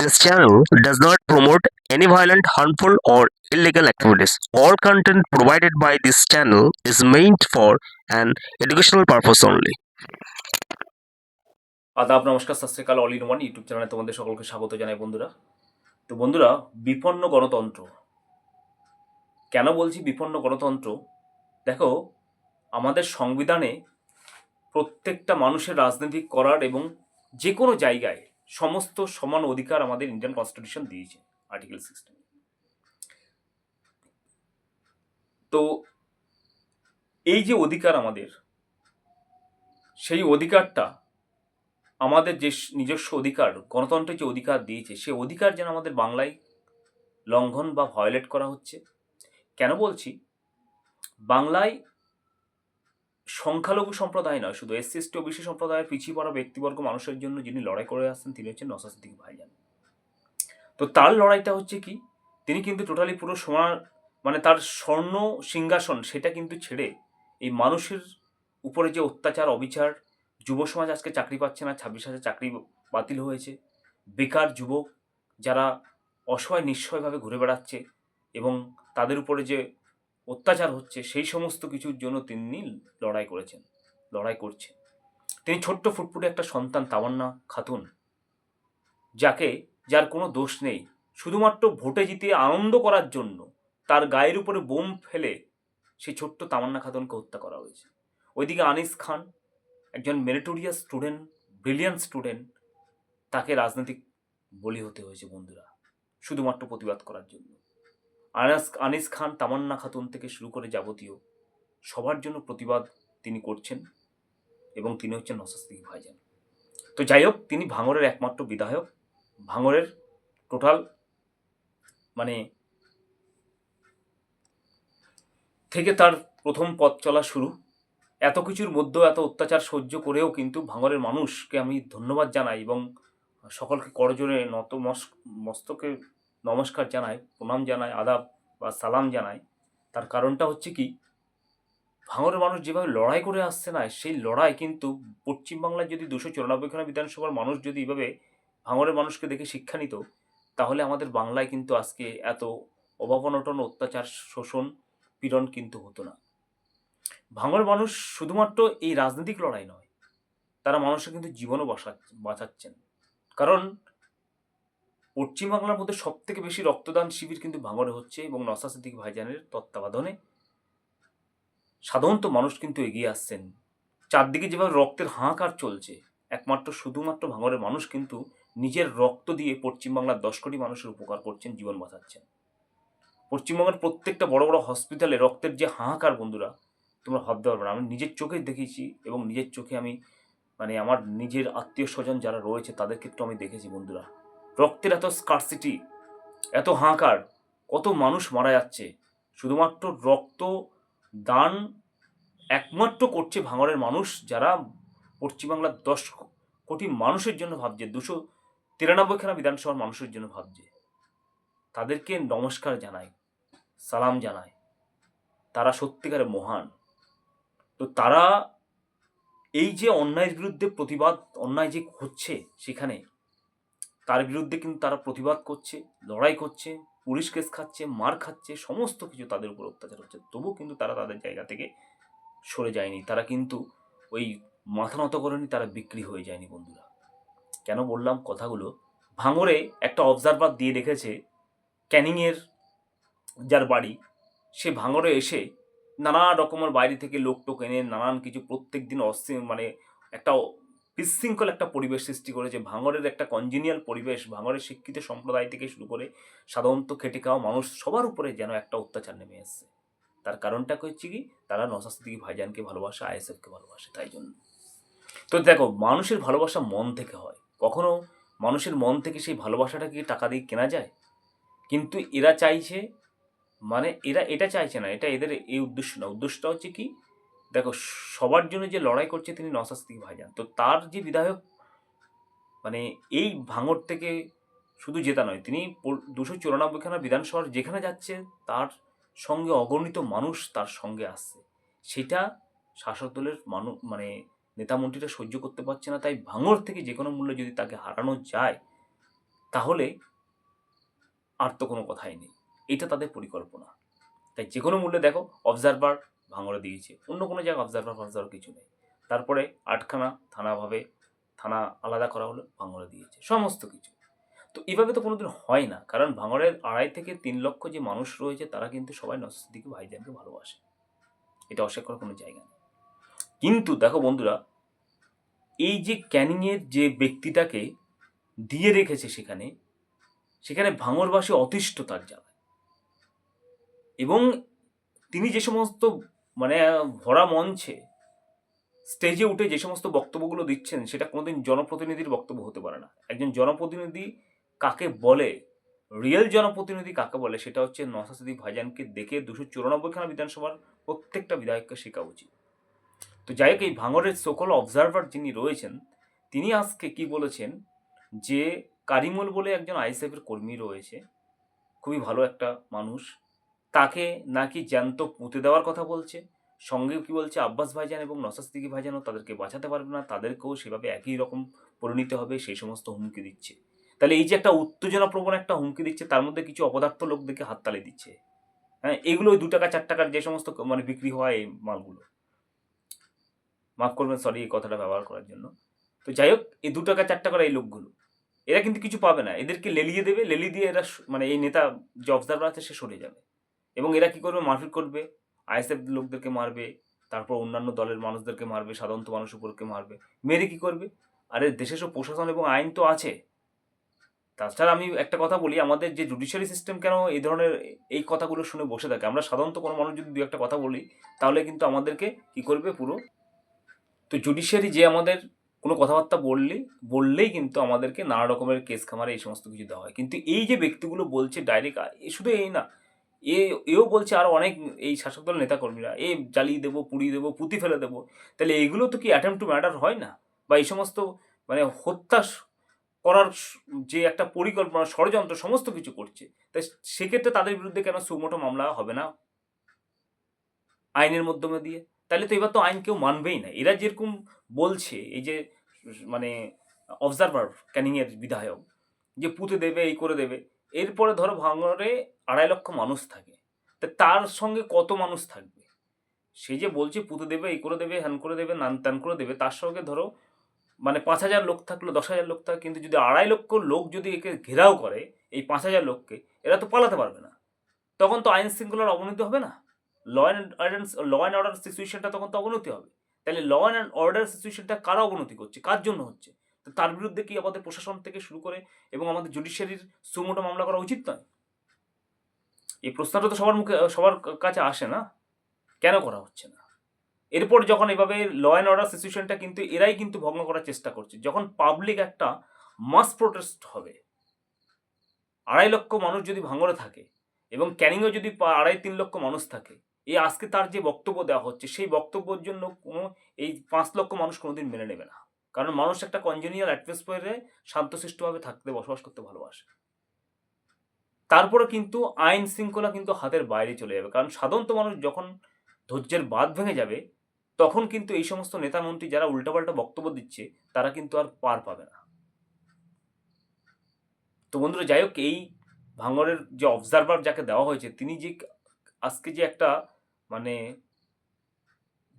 This channel does not promote any violent, harmful, or illegal activities. All content provided by this channel is meant for an educational purpose only. আদাব নমস্কার সত শ্রীকাল all in one YouTube চ্যানেলে তোমাদের সকলকে স্বাগত জানাই বন্ধুরা তো বন্ধুরা বিপন্ন গণতন্ত্র কেন বলছি বিপন্ন গণতন্ত্র দেখো আমাদের সংবিধানে প্রত্যেকটা মানুষের রাজনীতি করার এবং যে কোনো জায়গায় সমস্ত সমান অধিকার আমাদের ইন্ডিয়ান কনস্টিটিউশন দিয়েছে আর্টিকেল সিক্সটিন তো এই যে অধিকার আমাদের, সেই অধিকারটা আমাদের যে নিজস্ব অধিকার, গণতন্ত্রের যে অধিকার দিয়েছে সে অধিকার যেন আমাদের বাংলায় লঙ্ঘন বা ভায়োলেট করা হচ্ছে। কেন বলছি? বাংলায় সংখ্যালঘু সম্প্রদায় নয়, শুধু এসসি এসটি ওবিসি সম্প্রদায়ের পিছিয়ে পড়া ব্যক্তিবর্গ মানুষের জন্য যিনি লড়াই করে আসছেন, তিনি হচ্ছেন নসাদ সিদ্দিকী ভাইজান। তো তার লড়াইটা হচ্ছে কি, তিনি কিন্তু টোটালি পুরো সমান মানে তার স্বর্ণ সিংহাসন সেটা কিন্তু ছেড়ে এই মানুষের উপরে যে অত্যাচার, অবিচার, যুব সমাজ আজকে চাকরি পাচ্ছে না, ছাব্বিশ হাজার চাকরি বাতিল হয়েছে, বেকার যুবক যারা অসহায় নিঃসহায়ভাবে ঘুরে বেড়াচ্ছে এবং তাদের উপরে যে অত্যাচার হচ্ছে, সেই সমস্ত কিছুর জন্য তিনি লড়াই করেছেন, লড়াই করছেন। তিনি ছোট্ট ফুটফুটে একটা সন্তান, তামান্না খাতুন, যাকে, যার কোনো দোষ নেই। শুধুমাত্র ভোটে জিতে আনন্দ করার জন্য তার গায়ের উপরে বোম ফেলে সেই ছোট্ট তামান্না খাতুনকে হত্যা করা হয়েছে। ওইদিকে আনিস খান, একজন মেরিটোরিয়াস স্টুডেন্ট ব্রিলিয়ান্ট স্টুডেন্ট তাকে রাজনৈতিক বলি হতে হয়েছে বন্ধুরা, শুধুমাত্র প্রতিবাদ করার জন্য। আনাস, আনিস খান তামান্না খাতুন থেকে শুরু করে যাবতীয় সবার জন্য প্রতিবাদ তিনি করছেন এবং তিনি হচ্ছেন নসাস্তিক ভাইজান। তো যাই হোক, তিনি ভাঙরের একমাত্র বিধায়ক। ভাঙরের টোটাল মানে থেকে তার প্রথম পথ চলা শুরু। এত কিছুর মধ্যেও এত অত্যাচার সহ্য করেও কিন্তু ভাঙরের মানুষকে আমি ধন্যবাদ জানাই এবং সকলকে করজোরে নত মস- মস্তকে নমস্কার জানায়, প্রণাম জানায়, আদাব বা সালাম জানায়। তার কারণটা হচ্ছে কি ভাঙরের মানুষ যেভাবে লড়াই করে আসছে না, সেই লড়াই কিন্তু পশ্চিমবাংলার যদি দুশো চুরানব্বইখানা বিধানসভার মানুষ যদি এইভাবে ভাঙরের মানুষকে দেখে শিক্ষা নিত, তাহলে আমাদের বাংলায় কিন্তু আজকে এত অভাবনটন, অত্যাচার, শোষণ, পীড়ন কিন্তু হতো না। ভাঙর মানুষ শুধুমাত্র এই রাজনৈতিক লড়াই নয়, তারা মানুষের কিন্তু জীবনও বাঁচা বাঁচাচ্ছেন। কারণ পশ্চিমবাংলার মধ্যে সব থেকে বেশি রক্তদান শিবির কিন্তু ভাঙরে হচ্ছে এবং নসা সিদ্দিক ভাইজানের তত্ত্বাবধানে সাধারণত মানুষ কিন্তু এগিয়ে আসছেন। চারদিকে যেভাবে রক্তের হাহাকার চলছে, একমাত্র শুধুমাত্র ভাঙরের মানুষ কিন্তু নিজের রক্ত দিয়ে পশ্চিমবাংলার দশ কোটি মানুষের উপকার করছেন, জীবন বাঁচাচ্ছেন। পশ্চিমবঙ্গের প্রত্যেকটা বড় বড় হসপিটালে রক্তের যে হাহাকার বন্ধুরা, তোমরা ভাবতে পারবে না। আমি নিজের চোখে দেখেছি এবং নিজের চোখে আমি মানে আমার নিজের আত্মীয় স্বজন যারা রয়েছে, তাদের ক্ষেত্রে আমি দেখেছি বন্ধুরা। রক্তের এত স্কারসিটি এত হাঁকার কত মানুষ মারা যাচ্ছে। শুধুমাত্র রক্ত, দান একমাত্র করছে ভাঙরের মানুষ যারা পশ্চিমবাংলার দশ কোটি মানুষের জন্য ভাবছে, দুশো তিরানব্বইখানা বিধানসভার মানুষের জন্য ভাবছে। তাদেরকে নমস্কার জানাই, সালাম জানাই। তারা সত্যিকারে মহান। তো তারা এই যে অন্যায়ের বিরুদ্ধে প্রতিবাদ, অন্যায় যে হচ্ছে সেখানে তার বিরুদ্ধে কিন্তু তারা প্রতিবাদ করছে, লড়াই করছে, পুলিশ কেস খাচ্ছে, মার খাচ্ছে, সমস্ত কিছু তাদের উপর অত্যাচার হচ্ছে। তবুও কিন্তু তারা তাদের জায়গা থেকে সরে যায়নি। তারা কিন্তু ওই মাথা নত করেনি, তারা বিক্রি হয়ে যায়নি বন্ধুরা। কেন বললাম কথাগুলো? ভাঙরে একটা অবজারভার দিয়ে রেখেছে ক্যানিংয়ের যার বাড়ি, সে ভাঙরে এসে নানা রকমের বাইরে থেকে লোক টোক এনে নানান কিছু প্রত্যেক দিন অস্থির মানে একটা বিশৃঙ্খল একটা পরিবেশ সৃষ্টি করেছে। ভাঙরের একটা কনজিনিয়াল পরিবেশ, ভাঙরের শিক্ষিত সম্প্রদায় থেকে শুরু করে সাধারণত খেটে খাওয়া মানুষ সবার উপরে যেন একটা অত্যাচার নেমে এসছে। তার কারণটা হচ্ছে কি? তারা নশাস্তি ভাইজানকে ভালোবাসে, আইএসএফকে ভালোবাসে, তাই জন্য। তো দেখো, মানুষের ভালোবাসা মন থেকে হয়। কখনো মানুষের মন থেকে সেই ভালোবাসাটা কি টাকা দিয়ে কেনা যায়? কিন্তু এরা চাইছে মানে এরা এটা চাইছে না, এটা এদের এই উদ্দেশ্য না। উদ্দেশ্যটা হচ্ছে কি? দেখো, সবার জন্য যে লড়াই করছে তিনি নশাস্তি ভাইজান, তো তার যে বিধায়ক মানে এই ভাঙর থেকে শুধু জেতা নয়, তিনি দুশো চুরানব্বইখানা বিধানসভার যেখানে যাচ্ছে, তার সঙ্গে অগণিত মানুষ তার সঙ্গে আসছে। সেটা শাসক দলের মানুষ মানে নেতা মন্ত্রীরা সহ্য করতে পারছে না, তাই ভাঙর থেকে যে কোনো মূল্যে যদি তাকে হারানো যায়, তাহলে আর তো কোনো কথাই নেই। এটা তাদের পরিকল্পনা। তাই যে কোনো মূল্যে দেখো অবজারভার ভাঙড়ে দিয়েছে। অন্য কোনো জায়গায় অবজারভার ফবজারভার কিছু নেই। তারপরে আটখানা থানাভাবে থানা আলাদা করা হলো, ভাঙড়ে দিয়েছে, সমস্ত কিছু। তো এভাবে তো কোনোদিন হয় না, কারণ ভাঙড়ের আড়াই থেকে তিন লক্ষ যে মানুষ রয়েছে, তারা কিন্তু সবাই নসদিকে ভাইজানকে ভালোবাসে। এটা অস্বীকার কোনো জায়গা নেই। কিন্তু দেখো বন্ধুরা, এই যে ক্যানিংয়ের যে ব্যক্তিটাকে দিয়ে রেখেছে সেখানে সেখানে ভাঙরবাসী অতিষ্ঠ তার জ্বালায়। এবং তিনি যে সমস্ত মানে ভরা মঞ্চে স্টেজে উঠে যে সমস্ত বক্তব্যগুলো দিচ্ছেন, সেটা কোনোদিন জনপ্রতিনিধির বক্তব্য হতে পারে না। একজন জনপ্রতিনিধি কাকে বলে রিয়েল জনপ্রতিনিধি কাকে বলে, সেটা হচ্ছে নসাসিদ্দিক ভাইজানকে দেখে দুশো চুরানব্বইখানা বিধানসভার প্রত্যেকটা বিধায়ককে শেখা উচিত। তো যাই হোক, এই ভাঙরের সকল অবজারভার যিনি রয়েছেন, তিনি আজকে কি বলেছেন? যে কারিমল বলে একজন আইএসএফের কর্মী রয়েছে, খুবই ভালো একটা মানুষ তাকে নাকি জ্যান্ত পুঁতে দেওয়ার কথা বলছে? সঙ্গে কি বলছে আব্বাস ভাইজান এবং নসাস্তিকি ভাইজানও তাদেরকে বাঁচাতে পারবে না, তাদেরকেও সেভাবে একই রকম পরিণত হবে, সেই সমস্ত হুমকি দিচ্ছে। তাহলে এই যে একটা উত্তেজনা প্রবণ একটা হুমকি দিচ্ছে, তার মধ্যে কিছু অপদার্থ লোকদেরকে হাততালি দিচ্ছে। হ্যাঁ এগুলো ওই দু টাকা, চার টাকার যে সমস্ত মানে বিক্রি হয় এই মালগুলো। মাফ করবেন সরি এই কথাটা ব্যবহার করার জন্য। তো যাই হোক, এই দু টাকা, চার টাকার এই লোকগুলো, এরা কিন্তু কিছু পাবে না। এদেরকে লেলিয়ে দেবে লেলি দিয়ে এরা মানে এই নেতা যে অবজারভার আছে, সে সরে যাবে। এবং এরা কি করবে? মারপিট করবে। আইএসএফ লোকদেরকে মারবে, তারপর অন্যান্য দলের মানুষদেরকে মারবে সাধারণত মানুষ উপরকে মারবে। মেরে কি করবে? আরে দেশে সব প্রশাসন এবং আইন তো আছে। তাছাড়া আমি একটা কথা বলি, আমাদের যে জুডিশিয়ারি সিস্টেম কেন এই ধরনের এই কথাগুলো শুনে বসে থাকে? আমরা সাধারণত কোনো মানুষ যদি দু একটা কথা বলি, তাহলে কিন্তু আমাদেরকে কি করবে পুরো? তো জুডিশিয়ারি যে আমাদের কোনো কথাবার্তা বললে, বললেই কিন্তু আমাদেরকে নানা রকমের কেস খামারে এই সমস্ত কিছু দেওয়া হয়। কিন্তু এই যে ব্যক্তিগুলো বলছে ডাইরেক্ট শুধু এই না এ, এও বলছে আরও অনেক এই শাসক দলের নেতাকর্মীরা, এ জ্বালিয়ে দেবো, পুড়িয়ে দেবো, পুঁতি ফেলে দেবো। তাহলে এগুলো তো কি অ্যাটেম্প টু ম্যাটার হয় না? বা এই সমস্ত মানে হত্যা করার যে একটা পরিকল্পনা, ষড়যন্ত্র সমস্ত কিছু করছে তাই সেক্ষেত্রে তাদের বিরুদ্ধে কেন সুমোটো মামলা হবে না? আইনের মাধ্যমে দিয়ে? তাহলে তো এবার তো আইন কেউ মানবেই না। এরা যেরকম বলছে, এই যে মানে অবজারভার ক্যানিংয়ের বিধায়ক, যে পুঁতে দেবে, এই করে দেবে এরপরে ধরো ভাঙড়ে আড়াই লক্ষ মানুষ থাকে। তা তার সঙ্গে কত মানুষ থাকবে? সে যে বলছে পুঁতে দেবে, এই করে দেবে হ্যান করে দেবে, নান ত্যান করে দেবে, তার সঙ্গে ধরো মানে পাঁচ হাজার লোক থাকল, দশ হাজার লোক থাকে, কিন্তু যদি আড়াই লক্ষ লোক যদি একে ঘেরাও করে, এই পাঁচ হাজার লোককে, এরা তো পালাতে পারবে না। তখন তো আইন শৃঙ্খলার অবনতি হবে না? Law and law and order সিচুয়েশনটা তখন তো অবনতি হবে। তাহলে ল অ্যান্ড অর্ডার সিচুয়েশনটা কারা অবনতি করছে? কার জন্য হচ্ছে? তার বিরুদ্ধে কি আমাদের প্রশাসন থেকে শুরু করে এবং আমাদের জুডিশিয়ারির সুমোটো মামলা করা উচিত নয়? এই প্রশ্নটা তো সবার মুখে, সবার কাছে আসে না। কেন করা হচ্ছে না? এরপর যখন এভাবে ল অ্যান্ড অর্ডার সিচুয়েশনটা কিন্তু এরাই কিন্তু ভগ্ন করার চেষ্টা করছে। যখন পাবলিক একটা মাস প্রোটেস্ট হবে, আড়াই লক্ষ মানুষ যদি ভাঙড়ে থাকে এবং ক্যানিংয়ে যদি আড়াই তিন লক্ষ মানুষ থাকে, এই আজকে তার যে বক্তব্য দেওয়া হচ্ছে, সেই বক্তব্যের জন্য কোনো, এই পাঁচ লক্ষ মানুষ কোনোদিন মেনে নেবে না। কারণ মানুষ একটা কনজেনিয়াল অ্যাটমসফিয়ারে শান্তশিষ্টভাবে থাকতে, বসবাস করতে ভালোবাসে। তারপরে কিন্তু আইন শৃঙ্খলা কিন্তু হাতের বাইরে চলে যাবে। কারণ সাধারণত মানুষ যখন ধৈর্যের বাঁধ ভেঙে যাবে, তখন কিন্তু এই সমস্ত নেতা মন্ত্রী যারা উল্টাপাল্টা বক্তব্য দিচ্ছে, তারা কিন্তু আর পার পাবে না। তো বন্ধুরা, যাই হোক, এই ভাঙরের যে অবজারভার যাকে দেওয়া হয়েছে, তিনি যে আজকে যে একটা মানে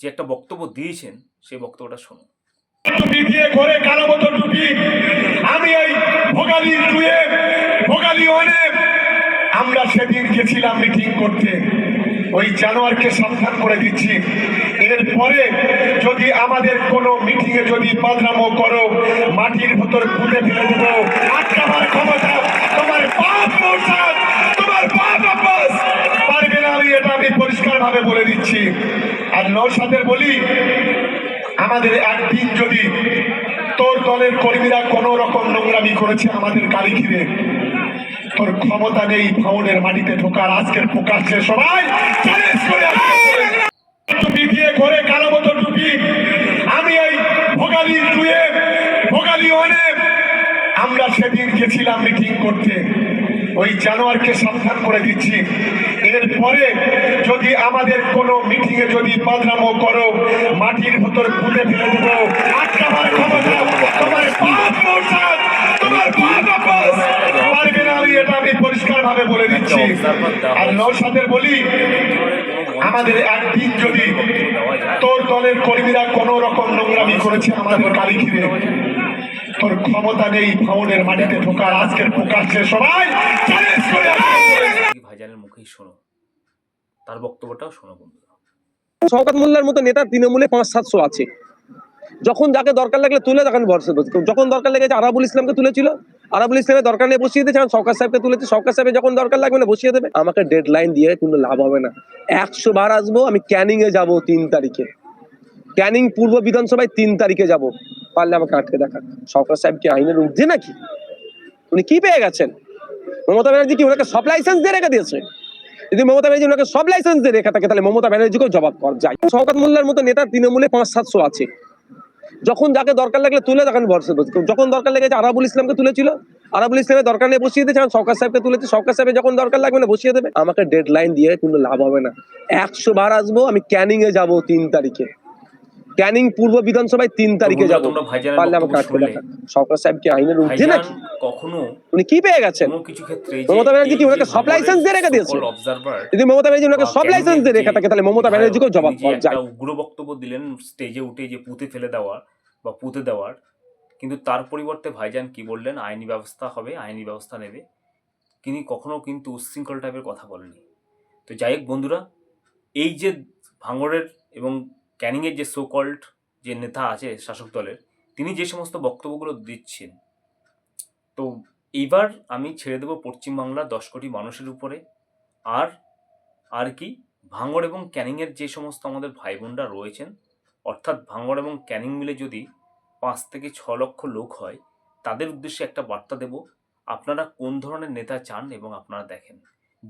যে একটা বক্তব্য দিয়েছেন সেই বক্তব্যটা শুনুন। টুপি দিয়ে কালো মতো টুপি। আমি এই ভোগালী টুয়ে ভোগালী ওয়ানে। আমরা সেদিন গেছিলাম মিটিং করতে। ওই জানোয়ারকে সাবধান করে দিচ্ছি। এরপরে যদি আমাদের কোনো মিটিং এ যদি বদনামো করো, মাটির ভেতর পুঁতে ফেলে দেবো। আটকাবার ক্ষমতা তোমার বাপ মৌসাদ তোমার বাপ আব্বাস। পারবে না আমি, এটা আমি পরিষ্কার ভাবে বলে দিচ্ছি। আর নৌসাদের বলি আমাদের একদিন যদি তোর দলের কর্মীরা কোন রকম নোংরামি করেছে আমাদের গাড়ি ঘিরে, তোর ক্ষমতা নেই ফাউনের মাটিতে ঢোকার, আজকের প্রকাশ্যে সবাই দিয়ে ঘরে কালো আমি এই ভোগালী ভোগালী আমরা সেদিন গেছিলাম মিটিং করতে। ওই জানোয়ারকে সাবধান করে দিচ্ছি। এরপরে যদি আমাদের কোনো মিটিং এ যদি বদনামো করো, মাটির ভেতর পুঁতে ফেলে দেবো। ক্ষমতা ভাবে বলে দিচ্ছি। আর বলি, আমাদের একদিন যদি তোর কর্মীরা নোংরামি করেছে তোর ক্ষমতা নেই ভাঙনের মাটিতে ঢোকার, আজকের প্রকাশ্যে সবাই চ্যালেঞ্জ করে মুখেই শোনো। তার বক্তব্যটাও শোনো বন্ধুরা। শওকত মোল্লার মতো নেতা তৃণমূলে পাঁচ সাতশো আছে। যখন যাকে দরকার লাগলে তুলে তখন ভরসা যখন দরকার লেগেছে আরাবুল ইসলামকে তুলেছিল, আরাবুল ইসলামের দরকার নেই, বসিয়ে দিয়েছে সরকার সাহেবকে তুলেছে। সরকার সাহেবের যখন দরকার লাগবে না, বসিয়ে দেবে। আমাকে ডেড লাইন দিয়ে কোনো লাভ হবে না। একশো বার আসব, আমি ক্যানিং এ যাব তিন তারিখে। ক্যানিং পূর্ব বিধানসভায় তিন তারিখে যাব। পারলে আমাকে আটকে দেখা সরকার সাহেব কি আইনের ঊর্ধ্বে নাকি? উনি কি পেয়ে গেছেন? মমতা ব্যানার্জি কি ওনাকে সব লাইসেন্স দিয়ে রেখে দিয়েছে? যদি মমতা ব্যানার্জি ওনাকে সব লাইসেন্স দিয়ে রেখে থাকে, তাহলে মমতা ব্যানার্জিকেও জবাব কর যায় শওকত মোল্লার মতো নেতা তৃণমূলে পাঁচ, সাতশো আছে। যখন যাকে দরকার লাগলে তুলে তখন ভরসা যখন দরকার লেগেছে আরাবুল ইসলামকে তুলেছিল, আরাবুল ইসলামের দরকার নেই বসিয়ে দিয়েছে এখন সরকার সাহেবকে তুলেছে সরকার সাহেবের যখন দরকার লাগবে না, বসিয়ে দেবে। আমাকে ডেড লাইন দিয়ে কোনো লাভ হবে না। একশো বার আসব, আমি ক্যানিং এ যাব তিন তারিখে। ক্যানিং পূর্ব বিধানসভায় তিন তারিখে যাব। পারলে আমাকে আটকে। দেখা সরকার সাহেব কি আইনের ঊর্ধ্বে নাকি? কখনো উনি কি পেয়ে গেছেন? কিছু ক্ষেত্রে মমতা ব্যানার্জি কি ওনাকে সব license দিয়ে রেখে দিয়েছে? যদি মমতা ব্যানার্জি ওনাকে সব লাইসেন্স দিয়ে রেখে থাকে তাহলে মমতা ব্যানার্জিকেও জবাব কর যায়। উগ্র বক্তব্য দিলেন স্টেজে উঠে যে পুঁতে ফেলে দেওয়া বা পুঁতে দেওয়ার কিন্তু তার পরিবর্তে ভাইজান কি বললেন? আইনি ব্যবস্থা হবে আইনি ব্যবস্থা নেবে। তিনি কখনো কিন্তু উচ্ছৃঙ্খল টাইপের কথা বলেনি তো যাই হোক বন্ধুরা এই যে ভাঙড়ের এবং ক্যানিংয়ের যে সোকল্ড যে নেতা আছে শাসক দলের, তিনি যে সমস্ত বক্তব্যগুলো দিচ্ছেন, তো এইবার আমি ছেড়ে দেবো পশ্চিমবাংলার দশ কোটি মানুষের উপরে। আর আর কি, ভাঙড় এবং ক্যানিংয়ের যে সমস্ত আমাদের ভাই বোনরা রয়েছেন, অর্থাৎ ভাঙড় এবং ক্যানিং মিলে যদি পাঁচ থেকে ছ লক্ষ লোক হয়, তাদের উদ্দেশ্যে একটা বার্তা দেব, আপনারা কোন ধরনের নেতা চান এবং আপনারা দেখেন।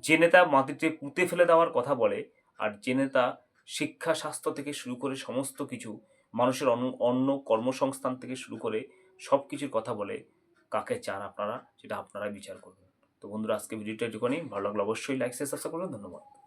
যে নেতা মাটিতে পুঁতে ফেলে দেওয়ার কথা বলে, আর যে নেতা শিক্ষা, স্বাস্থ্য থেকে শুরু করে সমস্ত কিছু, মানুষের অন্য অন্য কর্মসংস্থান থেকে শুরু করে সব কিছুর কথা বলে কাকে চান আপনারা, সেটা আপনারাই বিচার করবেন। তো বন্ধুরা, আজকে ভিডিওটা একটুখানি ভালো লাগলে অবশ্যই লাইক শেয়ার সাবস্ক্রাইব করবেন। ধন্যবাদ।